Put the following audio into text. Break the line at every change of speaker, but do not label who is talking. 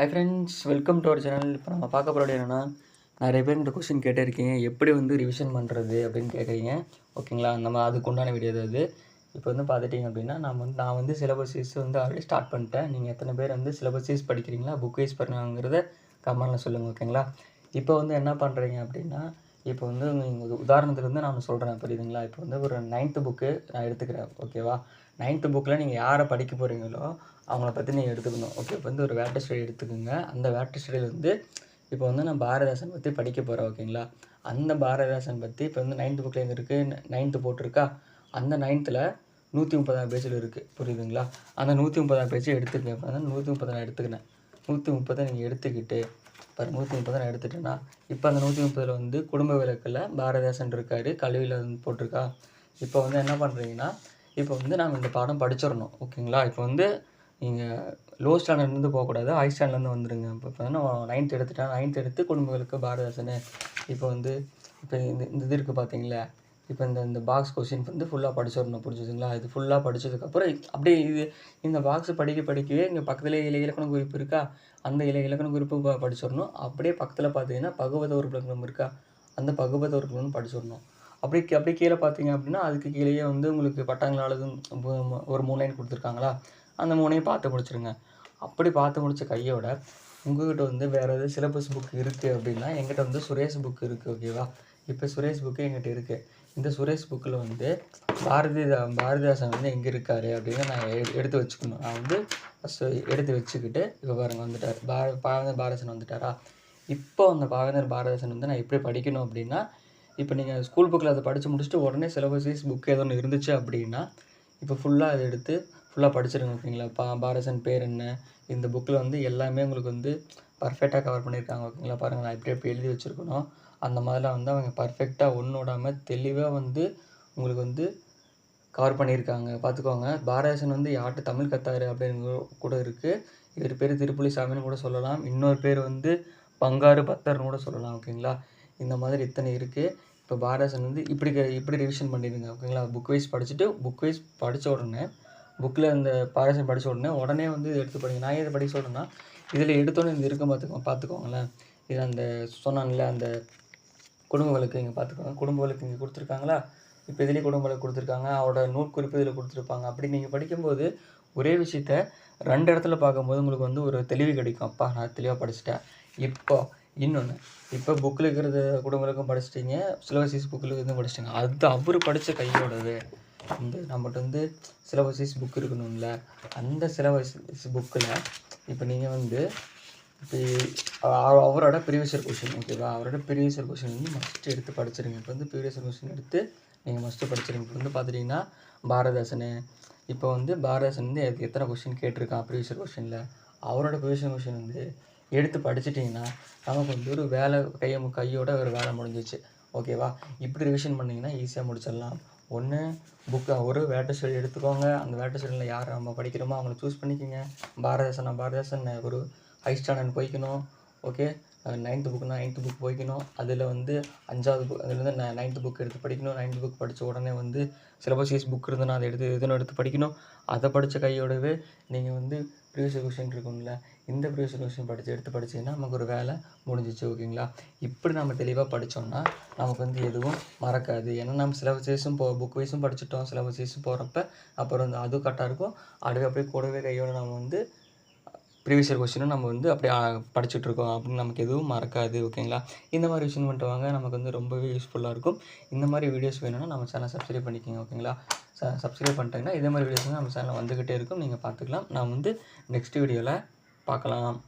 Hi friends welcome to our channel இப்போ நம்ம பார்க்க போகிறது என்னென்னா நிறைய பேர் இந்த கொஸ்டின் கேட்டிருக்கீங்க எப்படி வந்து ரிவிஷன் பண்ணுறது அப்படின்னு கேட்குறீங்க ஓகேங்களா நம்ம அதுக்கு உண்டான வீடியோ அது இப்போ வந்து பார்த்துட்டிங்க அப்படின்னா நான் வந்து நான் வந்து சிலபஸஸ் வந்து ஆல்ரெடி ஸ்டார்ட் பண்ணிட்டேன். நீங்கள் எத்தனை பேர் வந்து சிலபஸஸ் படிக்கிறீங்களா? புக் வைஸ் பண்ணுவாங்கிறத கமெண்டில் சொல்லுங்கள் ஓகேங்களா இப்போ வந்து என்ன பண்ணுறீங்க அப்படின்னா இப்போ வந்து நீங்கள் உதாரணத்துக்கு வந்து நான் சொல்கிறேன் புரியுதுங்களா? இப்போ வந்து ஒரு நைன்த்து புக்கு நான் எடுத்துக்கிறேன் ஓகேவா நைன்த்து புக்கில் நீங்கள் யாரை படிக்க போகிறீங்களோ அவங்கள பற்றி நீங்கள் எடுத்துக்கணும் ஓகே இப்போ வந்து ஒரு வேட்டை ஸ்டடி எடுத்துக்கோங்க. அந்த வேட்டை ஸ்டடியில் வந்து இப்போ வந்து நான் பாரதிதாசன் பற்றி படிக்க போகிறேன் ஓகேங்களா அந்த பாரதிதாசன் பற்றி இப்போ வந்து நைன்த்து புக்கில் எங்கே இருக்குது நைன்த்து போட்டிருக்கா? அந்த நைன்த்தில் நூற்றி முப்பதாம் பேஜில் இருக்குது புரியுதுங்களா? அந்த நூற்றி முப்பதாம் பேஜை எடுத்துக்கங்க. இப்போ வந்து நூற்றி முப்பதை நான் எடுத்துக்கினேன் நூற்றி முப்பதை நீங்கள் எடுத்துக்கிட்டு இப்போ நூற்றி முப்பது நான் எடுத்துட்டேன்னா இப்போ அந்த நூற்றி முப்பதில் வந்து குடும்ப விளக்கில் பாரதிதாசன் இருக்காரு கல்வியில் வந்து போட்டிருக்கா. இப்போ வந்து என்ன பண்ணுறீங்கன்னா இப்போ வந்து நாம் இந்த பாடம் படிச்சிடணும் ஓகேங்களா? இப்போ வந்து நீங்கள் லோ ஸ்டாண்டர்ட்லேருந்து போகக்கூடாது ஹை ஸ்டாண்டர்ட்லேருந்து வந்துடுங்க இப்போ இப்போ நான் நைன்த் எடுத்துட்டேன் நைன்த் எடுத்து குடும்பங்களுக்கு பாரதிதாசன். இப்போ வந்து இப்போ இந்த இந்த இது இருக்குது பார்த்தீங்களா இப்போ இந்த இந்த பாக்ஸ் கொஷின் வந்து ஃபுல்லாக படிச்சிடணும் புரிஞ்சுதுங்களா இது ஃபுல்லாக படித்ததுக்கப்புறம் அப்படியே இது இந்த பாக்ஸ் படிக்க படிக்கவே இங்கே பக்கத்துலேயே இலை இலக்கண குறிப்பு இருக்கா? அந்த இலை இலக்கண குறிப்பு படிச்சிடணும். அப்படியே பக்கத்தில் பார்த்தீங்கன்னா பகுவத உறுப்பினர்களும் இருக்கா? அந்த பகுவத உறுப்பினரும் படிச்சிடணும். அப்படி அப்படியே கீழே பார்த்தீங்க அப்படின்னா அதுக்கு கீழேயே வந்து உங்களுக்கு பட்டாங்களாலது ஒரு மூணு லைன் கொடுத்துருக்காங்களா? அந்த மூணையும் பார்த்து முடிச்சிருங்க. அப்படி பார்த்து முடிச்ச கையோட உங்கள்கிட்ட வந்து வேறு எதாவது சிலபஸ் புக் இருக்குது அப்படின்னா எங்கிட்ட வந்து சுரேஷ் புக் இருக்குது ஓகேவா இப்போ சுரேஷ் புக்கு எங்கிட்ட இருக்குது இந்த சுரேஷ் புக்கில் வந்து பாரதிதா பாரதிதாசன் வந்து எங்கே இருக்கார் அப்படின்னு நான் எ- எடுத்து வச்சுக்கணும். நான் வந்து எடுத்து வச்சுக்கிட்டு இப்போ பாருங்கள் வந்துட்டார். பார பாவேந்தர் பாரதாசன் வந்துட்டாரா? இப்போ அந்த பாவேந்தர் பாரதாசன் வந்து நான் எப்படி படிக்கணும் அப்படின்னா இப்போ நீங்கள் ஸ்கூல் புக்கில் அதை படித்து முடிச்சுட்டு உடனே சிலபஸஸ் புக் ஏதோ ஒன்று இருந்துச்சு அப்படின்னா இப்போ ஃபுல்லாக அதை எடுத்து ஃபுல்லாக படிச்சிருங்க ஓகேங்களா? பா பாரதன் பேர் என்ன? இந்த புக்கில் வந்து எல்லாமே உங்களுக்கு வந்து பர்ஃபெக்டாக கவர் பண்ணியிருக்காங்க ஓகேங்களா? பாருங்கள் நான் எப்படி எப்படி எழுதி வச்சுருக்கணும். அந்த மாதிரிலாம் வந்து அவங்க பர்ஃபெக்டாக ஒன்று விடாமல் தெளிவாக வந்து உங்களுக்கு வந்து கவர் பண்ணியிருக்காங்க. பார்த்துக்கோங்க. பாரதிதாசன் வந்து யார்கிட்ட தமிழ் கத்தாரு அப்படின்னு கூட இருக்குது இவர் பேர் திருப்புலி சாமின்னு கூட சொல்லலாம். இன்னொரு பேர் வந்து பங்காரு பத்தர்னு கூட சொல்லலாம். ஓகேங்களா இந்த மாதிரி இத்தனை இருக்குது இப்போ பாரதிதாசன் வந்து இப்படி க- இப்படி ரிவிஷன் பண்ணிடுங்க. ஓகேங்களா புக் வைஸ் படிச்சுட்டு புக் வைஸ் படித்த உடனே புக்கில் இந்த பாரதிதாசன் படித்த உடனே உடனே வந்து எடுத்து படிங்க. நான் எதை படிக்க சொல்கிறேன்னா இதில் எடுத்தோன்னே இந்த இருக்க பார்த்துக்கோ பார்த்துக்கோங்களேன். இது அந்த சொன்னான்ல அந்த குடும்ப இங்கே பார்த்துக்கோங்க குடும்ப இங்கே கொடுத்துருக்காங்களா? இப்போ இதுலேயே குடும்ப கொடுத்துருக்காங்க? அவரோட நூற்குறிப்பு இதில் கொடுத்துருப்பாங்க. அப்படி நீங்கள் படிக்கும்போது ஒரே விஷயத்த ரெண்டு இடத்துல பார்க்கும்போது உங்களுக்கு வந்து ஒரு தெளிவு கிடைக்கும். அப்பா நான் தெளிவாக படிச்சிட்டேன். இப்போ இன்னொன்று இப்போ புக்கில் இருக்கிறது குடும்பங்களுக்கும் படிச்சிட்டிங்க. படிச்சிட்டீங்க சிலபசிஸ் புக்கில் இருந்தும் படிச்சிட்டிங்க. அது அவர் படித்த கையோடது இந்த நம்மகிட்ட வந்து சிலபசிஸ் புக் இருக்கணும்ல. அந்த சிலபஸ் புக்கில் இப்போ நீங்கள் வந்து இப்போ அவரோட ப்ரீவியஸ் கொஷின் ஓகேவா அவரோட ப்ரீவியஸ் கொஷின் வந்து மஸ்ட் எடுத்து படிச்சிருங்க. இப்போ வந்து ப்ரீவியஸ் கொஷின் எடுத்து நீங்கள் மஸ்ட்டு படிச்சிருங்க. இப்போ வந்து பார்த்துட்டிங்கன்னா பாரதாசன் இப்போ வந்து பாரதாசன் வந்து எத்தனை கொஷின் கேட்டிருக்கான் ப்ரீவியஸ் கொஷினில் அவரோட ப்ரீவியஸ் கொஷின் வந்து எடுத்து படிச்சிட்டிங்கன்னா நமக்கு வந்து ஒரு வேலை கையை கையோட ஒரு வேலை முடிஞ்சிச்சு. ஓகேவா இப்படி ரிவிஷன் பண்ணிங்கன்னா ஈஸியாக முடிச்சிடலாம். ஒன்று புக்கை ஒரு வேட்ட ஸ்டடி எடுத்துக்கோங்க. அந்த வேட்ட ஸ்டடியில் யார் நம்ம படிக்கிறோமோ அவங்கள சூஸ் பண்ணிக்கோங்க. பாரதாசன் பாரதாசன் ஒரு ஹை ஸ்டாண்டர்ட் போய்க்கணும். ஓகே நைன்த்து புக்னா நைன்த்து புக் போய்க்கணும். அதில் வந்து அஞ்சாவது புக் அதுலேருந்து நான் நைன்த்து புக் எடுத்து படிக்கணும். நைன்த்து புக் படித்த உடனே வந்து சிலபஸ் புக் இருந்ததுன்னா அதை எடுத்து எதுன்னு எடுத்து படிக்கணும். அதை படித்த கையோடவே நீங்கள் வந்து ப்ரீவியஸ் கொஷின் இருக்கும்ல இந்த ப்ரீவியஸ் கொஷின் படித்து எடுத்து படிச்சீங்கன்னா நமக்கு ஒரு வேலை முடிஞ்சிச்சு ஓகேங்களா? இப்படி நம்ம தெளிவாக படித்தோம்னா நமக்கு வந்து எதுவும் மறக்காது. ஏன்னா நம்ம சிலபஸஸும் போ புக் வைஸும் சிலபஸ் சிலபஸஸும் போகிறப்ப அப்புறம் வந்து அதுவும் கரெக்டாக இருக்கும். அடுத்து அப்படியே கூடவே கையோடு நம்ம வந்து ப்ரீவியஸ் இயர் கொஸ்டினும் நம்ம வந்து அப்படியே படிச்சுட்ருக்கோம் அப்படின்னு நமக்கு எதுவும் மறக்காது ஓகேங்களா இந்த மாதிரி விஷயம் பண்ணிட்டு வாங்க. நமக்கு வந்து ரொம்பவே யூஸ்ஃபுல்லாக இருக்கும். இந்த மாதிரி வீடியோஸ் வேணும்னா நம்ம சேனல் சப்ஸ்கிரைப் பண்ணிக்கோங்க ஓகேங்களா ச சப்ஸ்கிரைப் பண்ணிட்டீங்கன்னா இதே மாதிரி வீடியோஸ் நம்ம சேனலில் வந்துக்கிட்டே இருக்கும். நீங்கள் பார்த்துக்கலாம். நான் வந்து நெக்ஸ்ட் வீடியோவில் பார்க்கலாம்.